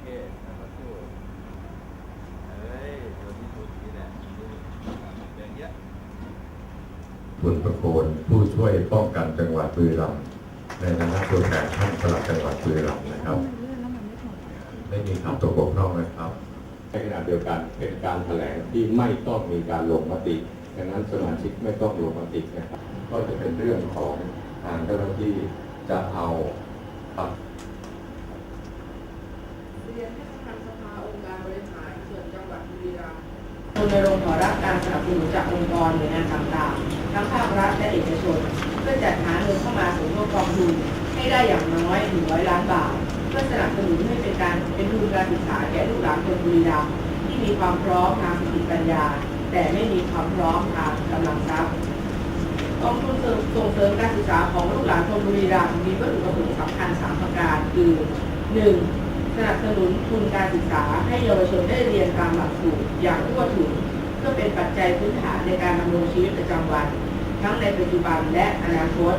เคแล้วก็สู้เอ้ยตัวนี้ตัวนี้แหละอย่างเงี้ยคุณประโคนผู้ช่วยป้องกันจังหวัดบุรีรัมย์ในฐานะตัวแทนท่านปลัดจังหวัดบุรีรัมย์นะครับ ไม่มีข่าวตกบกพร่องนะครับ ในขณะเดียวกันเป็นการแถลงที่ไม่ต้องมีการลงมติดังนั้นสมาชิกไม่ต้องลงมตินะครับ ก็จะเป็นเรื่องของทางเจ้าหน้าที่จะเอาครับ เรียนให้ประธาสภาองค์การบริหารส่วนจังหวัดบุรีรัมย์รณรงค์ขอรับการสนับสนุนจากองค์กรหน่วยงานต่างๆ ทั้งภาครัฐและเอกชน เพื่อจัดหาเงินเข้ามาสมทบกองทุนให้ได้อย่างน้อย100ล้านบาท เพื่อสนับสนุนให้เป็นการเป็นทุนการศึกษาแก่ลูกหลานคนบุรีรัมย์ที่มีความพร้อมทางสติปัญญา แต่ไม่มีความพร้อมทางกำลังทรัพย์กองทุนส่งเสริมการศึกษาของลูกหลานคนบุรีรัมย์มีวัตถุประสงค์สำคัญสามประการคือ 1. สนับสนุนทุนการศึกษาให้เยาวชนได้เรียนตามหลักสูตรอย่างทั่วถึงเพื่อเป็นปัจจัยพื้นฐานในการดำรงชีวิตประจำวัน ทั้งในปัจจุบันและอนาคต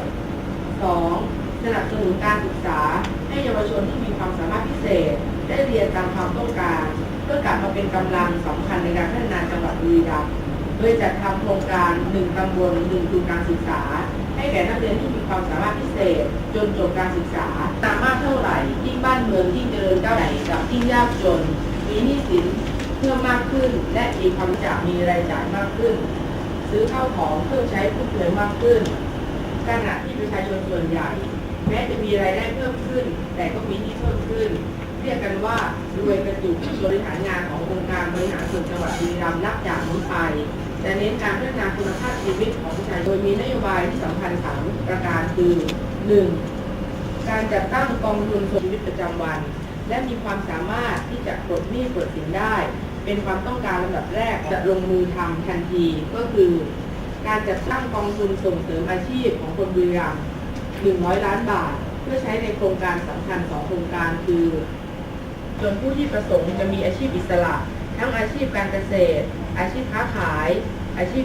2. สนับสนุนการศึกษา ให้เยาวชนที่มีความสามารถพิเศษ ได้เรียนตามความต้องการ เพื่อกลับมาเป็นกำลังสำคัญในการพัฒนาจังหวัดบุรีรัมย์โดยจัดทำโครงการหนึ่งตำบลหนึ่งทุนการศึกษา ให้แก่นักเรียนที่มีความสามารถพิเศษ จนจบการศึกษา สามารถเท่าไหร่ยิ่งบ้านเมืองยิ่ง เจริญก้าวหน้ากับยิ่ยากจน มีหนี้สินเพิ่มมากขึ้น และมีความจากมีรายจ่ายมากขึ้น ซื้อข้าวของเครื่องใช้ฟุ่มเฟือยมากขึ้นขณะที่ประชาชนส่วนใหญ่ แม้จะมีรายได้เพิ่มขึ้น แต่ก็มีหนี้เพิ่มขึ้น เรียกกันว่ารวยกระจุกบริหารงานขององค์การบริหารส่วนจังหวัดบุรีรัมย์นับจากนี้ไปจะเน้นการพัฒนาคุณภาพชีวิตของประชาชนโดยมีนโยบายที่สำคัญสามประการคือ 1. การจัดตั้งกองทุนชีวิตประจำวัน และมีความสามารถที่จะปลดหนี้ปลดสินได้ เป็นความต้องการลำดับแรกจะลงมือทำทันทีก็คือ การจัดตั้งกองทุนส่งเสริมอาชีพของคนบุรีรัมย์100 ล้านบาท เพื่อใช้ในโครงการสำคัญสองโครงการคือจนผู้ที่ประสงค์จะมีอาชีพอิสระ ทั้งอาชีพการเกษตร อาชีพค้าขาย อาชีพ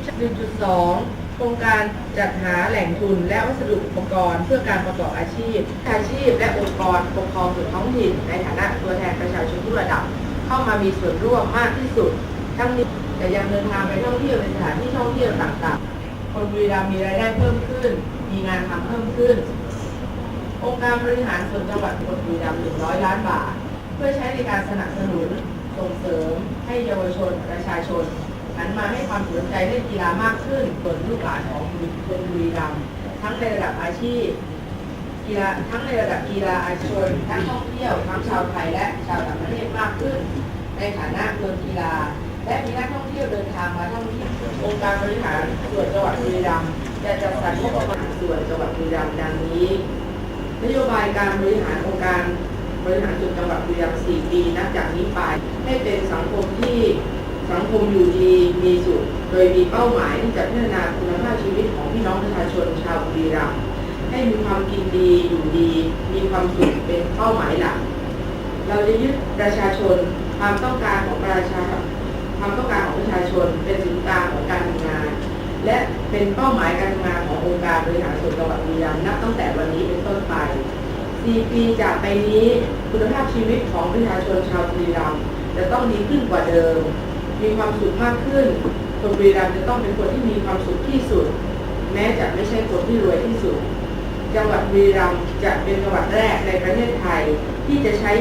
1.2 ครงการจัดหาแหล่งทุนและวัสดุอุปกรณ์ เพื่อการประกอบอาชีพ อาชีพและองค์กรปกครองส่วนท้องถิ่น ในฐานะตัวแทนประชาชนทุกระดับ เข้ามามีส่วนร่วมมากที่สุด ทั้งนี้จะยังเดินทางไปท่องเที่ยวในสถานที่ท่องเที่ยวต่างๆ คนบุรีรัมย์มีรายได้เพิ่มขึ้น มีงานทำเพิ่มขึ้น องค์การบริหารส่วนจังหวัดบุรีรัมย์100ล้านบาท เพื่อใช้ในการสนับสนุนส่งเสริมให้เยาวชนประชาชน หันมาให้ความสนใจเล่นกีฬามากขึ้นส่วนลูกหลานของคนบุรีรัมย์ทั้งในระดับอาชีพกีฬาทั้งในระดับกีฬาอาชีพทั้งท่องเที่ยวทั้งชาวไทยและชาวต่างประเทศมากขึ้น ในฐานะเมืองกีฬา และมีนักท่องเที่ยวเดินทางมาท่องเที่ยวองค์การบริหารส่วนจังหวัดบุรีรัมย์จะจัดสรรงบประมาณส่วนจังหวัดบุรีรัมย์ดังนี้ นโยบายการบริหารองค์การบริหารส่วนจังหวัดบุรีรัมย์4ปีนับจากนี้ไปให้เป็นสังคมที่ สังคมอยู่ดีมีสุข โดยมีเป้าหมายที่จะพัฒนาคุณภาพชีวิตของพี่น้องประชาชนชาวบุรีรัมย์ให้มีความกินดีอยู่ดี มีความสุขเป็นเป้าหมายหลัก เราจะยึดประชาชนความต้องการของประชาความต้องการของประชาชนเป็นศูนย์กลางของการทำงาน และเป็นเป้าหมายการทำงานขององค์การบริหารส่วนจังหวัดบุรีรัมย์นับตั้งแต่วันนี้เป็นต้นไป4ปีจากไปนี้คุณภาพชีวิตของประชาชนชาวบุรีรัมย์จะต้องดีขึ้นกว่าเดิม มีความสุขมากขึ้น คนบุรีรัมย์จะต้องเป็นคนที่มีความสุขที่สุด แม้จะไม่ใช่คนที่รวยที่สุด จังหวัดบุรีรัมย์จะเป็นจังหวัดแรกในประเทศไทย ที่จะใช้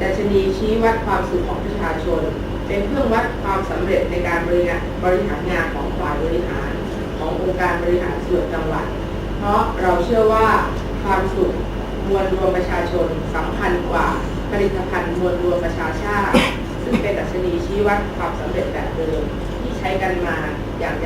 ดัชนีชี้วัดความสุขของประชาชน เป็นเครื่องวัดความสำเร็จในการบริหารบริหารงานของฝ่ายบริหารขององค์การบริหารส่วนจังหวัด เพราะเราเชื่อว่าความสุขมวลรวมประชาชนสำคัญกว่าผลิตภัณฑ์มวลรวมประชาชาติ ชี้วัดความสำเร็จแบบเดิมที่ใช้กันมาอย่าง